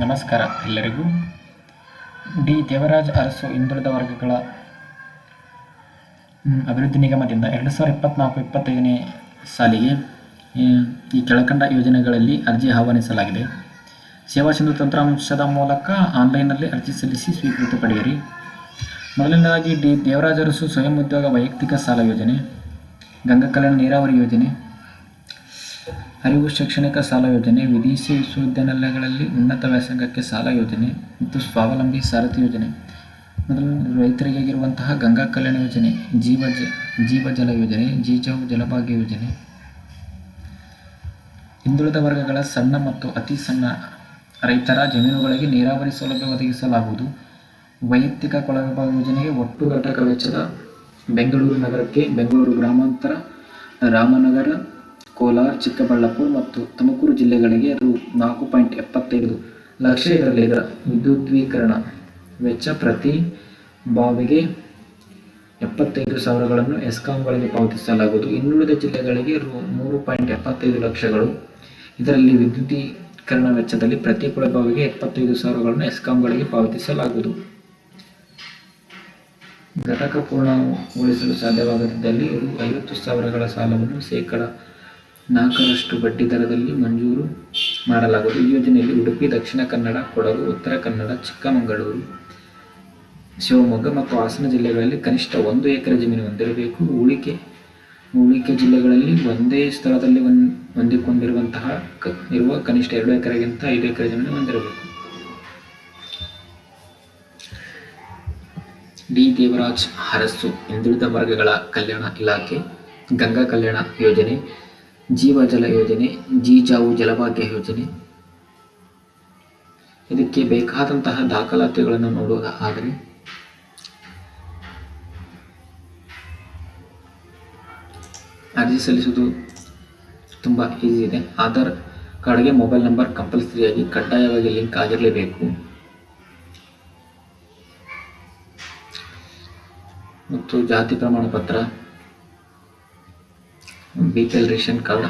ನಮಸ್ಕಾರ ಎಲ್ಲರಿಗೂ. ಡಿ. ದೇವರಾಜ್ ಅರಸು ಹಿಂದುಳಿದ ವರ್ಗಗಳ ಅಭಿವೃದ್ಧಿ ನಿಗಮದಿಂದ ಎರಡು ಸಾವಿರದ ಇಪ್ಪತ್ತ್ನಾಲ್ಕು ಇಪ್ಪತ್ತೈದನೇ ಸಾಲಿಗೆ ಈ ಕೆಳಕಂಡ ಯೋಜನೆಗಳಲ್ಲಿ ಅರ್ಜಿ ಆಹ್ವಾನಿಸಲಾಗಿದೆ. ಸೇವಾ ಸಿಂಧು ತಂತ್ರಾಂಶದ ಮೂಲಕ ಆನ್ಲೈನ್ನಲ್ಲಿ ಅರ್ಜಿ ಸಲ್ಲಿಸಿ ಸ್ವೀಕೃತಿ ಪಡೆಯಿರಿ. ಮೊದಲನೇದಾಗಿ ಡಿ. ದೇವರಾಜ್ ಅರಸು ಸ್ವಯಂ ಉದ್ಯೋಗ ವೈಯಕ್ತಿಕ ಸಾಲ ಯೋಜನೆ, ಗಂಗಾ ಕಲ್ಯಾಣ ನೀರಾವರಿ ಯೋಜನೆ ಅರಿವು ಶೈಕ್ಷಣಿಕ ಸಾಲ ಯೋಜನೆ, ವಿದೇಶಿ ವಿಶ್ವವಿದ್ಯಾನಿಲಯಗಳಲ್ಲಿ ಉನ್ನತ ವ್ಯಾಸಂಗಕ್ಕೆ ಸಾಲ ಯೋಜನೆ ಮತ್ತು ಸ್ವಾವಲಂಬಿ ಸಾರಥಿ ಯೋಜನೆ. ಮೊದಲು ರೈತರಿಗಾಗಿರುವಂತಹ ಗಂಗಾ ಕಲ್ಯಾಣ ಯೋಜನೆ, ಜೀವ ಜ ಜೀವಜಲ ಯೋಜನೆ, ಜೀಜವು ಜಲಭಾಗ್ಯ ಯೋಜನೆ. ಹಿಂದುಳಿದ ವರ್ಗಗಳ ಸಣ್ಣ ಮತ್ತು ಅತಿ ಸಣ್ಣ ರೈತರ ಜಮೀನುಗಳಿಗೆ ನೀರಾವರಿ ಸೌಲಭ್ಯ ಒದಗಿಸಲಾಗುವುದು. ವೈಯಕ್ತಿಕ ಕೊಳವೆ ಯೋಜನೆಗೆ ಒಟ್ಟು ಘಟಕ ವೆಚ್ಚದ ಬೆಂಗಳೂರು ನಗರಕ್ಕೆ ಬೆಂಗಳೂರು ಗ್ರಾಮಾಂತರ ರಾಮನಗರ ಕೋಲಾರ ಚಿಕ್ಕಬಳ್ಳಾಪುರ ಮತ್ತು ತುಮಕೂರು ಜಿಲ್ಲೆಗಳಿಗೆ ರು ನಾಲ್ಕು ಪಾಯಿಂಟ್ ಎಪ್ಪತ್ತೈದು ಲಕ್ಷ ಇದರಲ್ಲಿ ಇದರ ವೆಚ್ಚ ಪ್ರತಿ ಬಾವಿಗೆ ಎಪ್ಪತ್ತೈದು ಸಾವಿರಗಳನ್ನು ಎಸ್ಕಾಂಗಳಿಗೆ ಪಾವತಿಸಲಾಗುವುದು. ಇನ್ನುಳಿದ ಜಿಲ್ಲೆಗಳಿಗೆ ರು ಮೂರು ಪಾಯಿಂಟ್ ಎಪ್ಪತ್ತೈದು ಲಕ್ಷಗಳು. ಇದರಲ್ಲಿ ವಿದ್ಯುದೀಕರಣ ವೆಚ್ಚದಲ್ಲಿ ಪ್ರತಿ ಕೊಳಬಾವಿಗೆ ಎಪ್ಪತ್ತೈದು ಸಾವಿರಗಳನ್ನು ಎಸ್ಕಾಂಗಳಿಗೆ ಪಾವತಿಸಲಾಗುವುದು. ಘಟಕ ಪೂರ್ಣಗೊಳಿಸಲು ಸಾಧ್ಯವಾಗದಿದ್ದಲ್ಲಿ ರು ಐವತ್ತು ಸಾವಿರಗಳ ಸಾಲವನ್ನು ಶೇಕಡ ನಾಲ್ಕರಷ್ಟು ಬಡ್ಡಿ ದರದಲ್ಲಿ ಮಂಜೂರು ಮಾಡಲಾಗುವುದು. ಈ ಯೋಜನೆಯಲ್ಲಿ ಉಡುಪಿ, ದಕ್ಷಿಣ ಕನ್ನಡ, ಕೊಡಗು, ಉತ್ತರ ಕನ್ನಡ, ಚಿಕ್ಕಮಗಳೂರು, ಶಿವಮೊಗ್ಗ ಮತ್ತು ಹಾಸನ ಜಿಲ್ಲೆಗಳಲ್ಲಿ ಕನಿಷ್ಠ ಒಂದು ಎಕರೆ ಜಮೀನು ಹೊಂದಿರಬೇಕು. ಉಳಿಕೆ ಉಳಿಕೆ ಜಿಲ್ಲೆಗಳಲ್ಲಿ ಒಂದೇ ಸ್ಥಳದಲ್ಲಿ ಹೊಂದ್ ಹೊಂದಿಕೊಂಡಿರುವಂತಹ ಇರುವ ಕನಿಷ್ಠ ಎರಡು ಎಕರೆಗಿಂತ ಐದು ಎಕರೆ ಜಮೀನು ಹೊಂದಿರಬೇಕು. ಡಿ. ದೇವರಾಜ್ ಅರಸು, ಹಿಂದುಳಿದ ವರ್ಗಗಳ ಕಲ್ಯಾಣ ಇಲಾಖೆ, ಗಂಗಾ ಕಲ್ಯಾಣ ಯೋಜನೆ ಜೀವಜಲ ಯೋಜನೆ, ಜೀಜಾವು ಜಲಭಾಗ್ಯ ಯೋಜನೆ. ಇದಕ್ಕೆ ಬೇಕಾದಂತಹ ದಾಖಲಾತಿಗಳನ್ನು ನೋಡುವುದಾದರೆ ಅರ್ಜಿ ಸಲ್ಲಿಸುವುದು ತುಂಬ ಈಸಿ ಇದೆ. ಆಧಾರ್ ಕಾರ್ಡ್ಗೆ ಮೊಬೈಲ್ ನಂಬರ್ ಕಂಪಲ್ಸರಿಯಾಗಿ ಕಡ್ಡಾಯವಾಗಿ ಲಿಂಕ್ ಆಗಿರಲೇಬೇಕು. ಮತ್ತು ಜಾತಿ ಪ್ರಮಾಣ ಪತ್ರ B P L ration card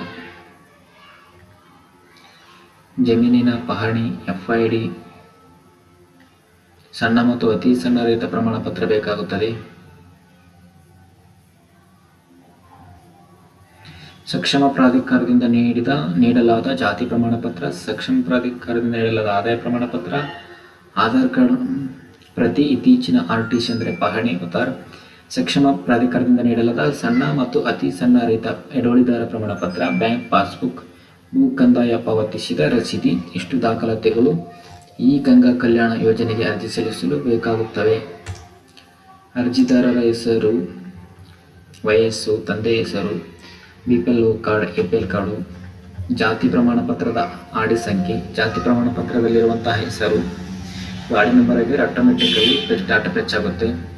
ಜಮೀನಿನ ಪಹಣಿ ಎಫ್ ಐ ಡಿ ಸಣ್ಣ ಮತ್ತು ಅತಿ ಸಣ್ಣ ರೈತ ಪ್ರಮಾಣ ಪತ್ರ ಬೇಕಾಗುತ್ತದೆ. ಸಕ್ಷಮ ಪ್ರಾಧಿಕಾರದಿಂದ ನೀಡಿದ, ನೀಡಲಾದ ಜಾತಿ ಪ್ರಮಾಣ ಪತ್ರ, ಸಕ್ಷಮ ಪ್ರಾಧಿಕಾರದಿಂದ ನೀಡಲಾದ ಆದಾಯ ಪ್ರಮಾಣ ಪತ್ರ, ಆಧಾರ್ ಕಾರ್ಡ್ ಪ್ರತಿ ಇತ್ತೀಚಿನ ಆರ್ ಟಿ ಸಿ ಅಂದರೆ ಪಹಣಿ, ಉತ್ತಾರ. ಸಕ್ಷಮ ಪ್ರಾಧಿಕಾರದಿಂದ ನೀಡಲಾದ ಸಣ್ಣ ಮತ್ತು ಅತಿ ಸಣ್ಣ ರೈತ ಎಡವಳಿದಾರ ಪ್ರಮಾಣ ಪತ್ರ, ಬ್ಯಾಂಕ್ ಪಾಸ್ಬುಕ್ ಭೂ ಕಂದಾಯ ಪಾವತಿಸಿದ ರಸೀದಿ, ಇಷ್ಟು ದಾಖಲಾತಿಗಳು ಈ ಗಂಗಾ ಕಲ್ಯಾಣ ಯೋಜನೆಗೆ ಅರ್ಜಿ ಸಲ್ಲಿಸಲು ಬೇಕಾಗುತ್ತವೆ. ಅರ್ಜಿದಾರರ ಹೆಸರು, ವಯಸ್ಸು, ತಂದೆ ಹೆಸರು B P L card A P L card, ಜಾತಿ ಪ್ರಮಾಣ ಪತ್ರದ ಆಡಿ ಸಂಖ್ಯೆ, ಜಾತಿ ಪ್ರಮಾಣ ಪತ್ರದಲ್ಲಿರುವಂತಹ ಹೆಸರು ಗಾಡಿ ನಂಬರ್ ಆಗಿದ್ರೆ ಆಟೋಮೆಟಿಕಲಿ ಡಾಟಾ ಪೆಚ್ ಆಗುತ್ತೆ.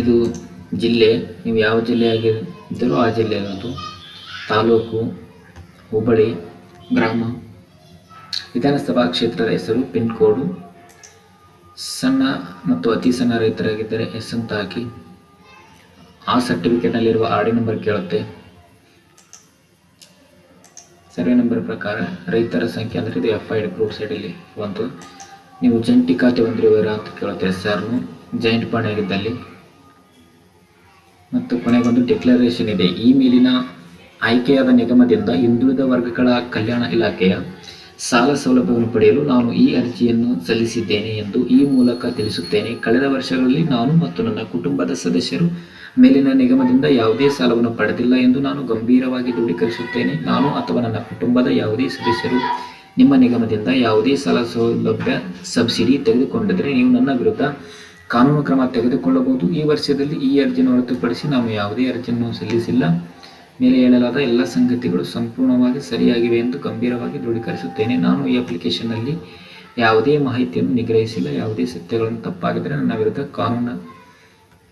ಇದು ಜಿಲ್ಲೆ, ನೀವು ಯಾವ ಜಿಲ್ಲೆಯಾಗಿದ್ದರೂ ಆ ಜಿಲ್ಲೆ ಇರೋದು ತಾಲೂಕು, ಹುಬ್ಬಳ್ಳಿ, ಗ್ರಾಮ. ವಿಧಾನಸಭಾ ಕ್ಷೇತ್ರದ ಹೆಸರು ಪಿನ್ ಕೋಡು ಸಣ್ಣ ಮತ್ತು ಅತಿ ಸಣ್ಣ ರೈತರಾಗಿದ್ದರೆ ಎಸ್ ಅಂತ ಹಾಕಿ ಆ ಸರ್ಟಿಫಿಕೇಟ್ನಲ್ಲಿರುವ ಡಿ ನಂಬರ್ ಕೇಳುತ್ತೆ. ಸರ್ವೆ ನಂಬರ್ ಪ್ರಕಾರ ರೈತರ ಸಂಖ್ಯೆ ಅಂದರೆ ಇದು ಎಫ್ ಐ ಡಿ ಪ್ರೂಫ್ ಸೈಡಲ್ಲಿ ಒಂದು ನೀವು ಜಂಟಿ ಖಾತೆ ಹೊಂದಿರುವ ಅಂತ ಕೇಳುತ್ತೆ ಎಸ್ ಆರ್ನು ಜಾಯಿಂಟ್ ಪಾಣಿ ಮತ್ತು ಕೊನೆಗೊಂದು ಡಿಕ್ಲರೇಷನ್ ಇದೆ. ಈ ಮೇಲಿನ ಆಯ್ಕೆಯಾದ ನಿಗಮದಿಂದ ಹಿಂದುಳಿದ ವರ್ಗಗಳ ಕಲ್ಯಾಣ ಇಲಾಖೆಯ ಸಾಲ ಸೌಲಭ್ಯವನ್ನು ಪಡೆಯಲು ನಾನು ಈ ಅರ್ಜಿಯನ್ನು ಸಲ್ಲಿಸಿದ್ದೇನೆ ಎಂದು ಈ ಮೂಲಕ ತಿಳಿಸುತ್ತೇನೆ. ಕಳೆದ ವರ್ಷಗಳಲ್ಲಿ ನಾನು ಮತ್ತು ನನ್ನ ಕುಟುಂಬದ ಸದಸ್ಯರು ಮೇಲಿನ ನಿಗಮದಿಂದ ಯಾವುದೇ ಸಾಲವನ್ನು ಪಡೆದಿಲ್ಲ ಎಂದು ನಾನು ಗಂಭೀರವಾಗಿ ದೃಢೀಕರಿಸುತ್ತೇನೆ. ನಾನು ಅಥವಾ ನನ್ನ ಕುಟುಂಬದ ಯಾವುದೇ ಸದಸ್ಯರು ನಿಮ್ಮ ನಿಗಮದಿಂದ ಯಾವುದೇ ಸಾಲ ಸೌಲಭ್ಯ ಸಬ್ಸಿಡಿ ತೆಗೆದುಕೊಂಡಿದ್ದರೆ ನೀವು ನನ್ನ ವಿರುದ್ಧ ಕಾನೂನು ಕ್ರಮ ತೆಗೆದುಕೊಳ್ಳಬಹುದು. ಈ ವರ್ಷದಲ್ಲಿ ಈ ಅರ್ಜಿಯನ್ನು ಹೊರತುಪಡಿಸಿ ನಾವು ಯಾವುದೇ ಅರ್ಜಿಯನ್ನು ಸಲ್ಲಿಸಿಲ್ಲ. ಮೇಲೆ ಹೇಳಲಾದ ಎಲ್ಲ ಸಂಗತಿಗಳು ಸಂಪೂರ್ಣವಾಗಿ ಸರಿಯಾಗಿವೆ ಎಂದು ಗಂಭೀರವಾಗಿ ದೃಢೀಕರಿಸುತ್ತೇನೆ. ನಾನು ಈ ಅಪ್ಲಿಕೇಶನ್ನಲ್ಲಿ ಯಾವುದೇ ಮಾಹಿತಿಯನ್ನು ನಿಗ್ರಹಿಸಿಲ್ಲ. ಯಾವುದೇ ಸತ್ಯಗಳನ್ನು ತಪ್ಪಾಗಿದ್ದರೆ ನನ್ನ ವಿರುದ್ಧ ಕಾನೂನು,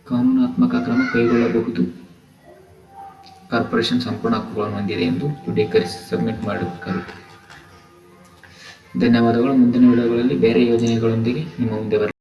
ಕಾನೂನಾತ್ಮಕ ಕ್ರಮ ಕೈಗೊಳ್ಳಬಹುದು. ಕಾರ್ಪೊರೇಷನ್ ಸಂಪೂರ್ಣ ಹಕ್ಕುಗಳನ್ನು ಹೊಂದಿದೆ ಎಂದು ದೃಢೀಕರಿಸಿ ಸಬ್ಮಿಟ್ ಮಾಡಬೇಕಾಗುತ್ತದೆ. ಧನ್ಯವಾದಗಳು. ಮುಂದಿನ ವಿಡಿಯೋಗಳಲ್ಲಿ ಬೇರೆ ಯೋಜನೆಗಳೊಂದಿಗೆ ನಿಮ್ಮ ಮುಂದೆ ಬರ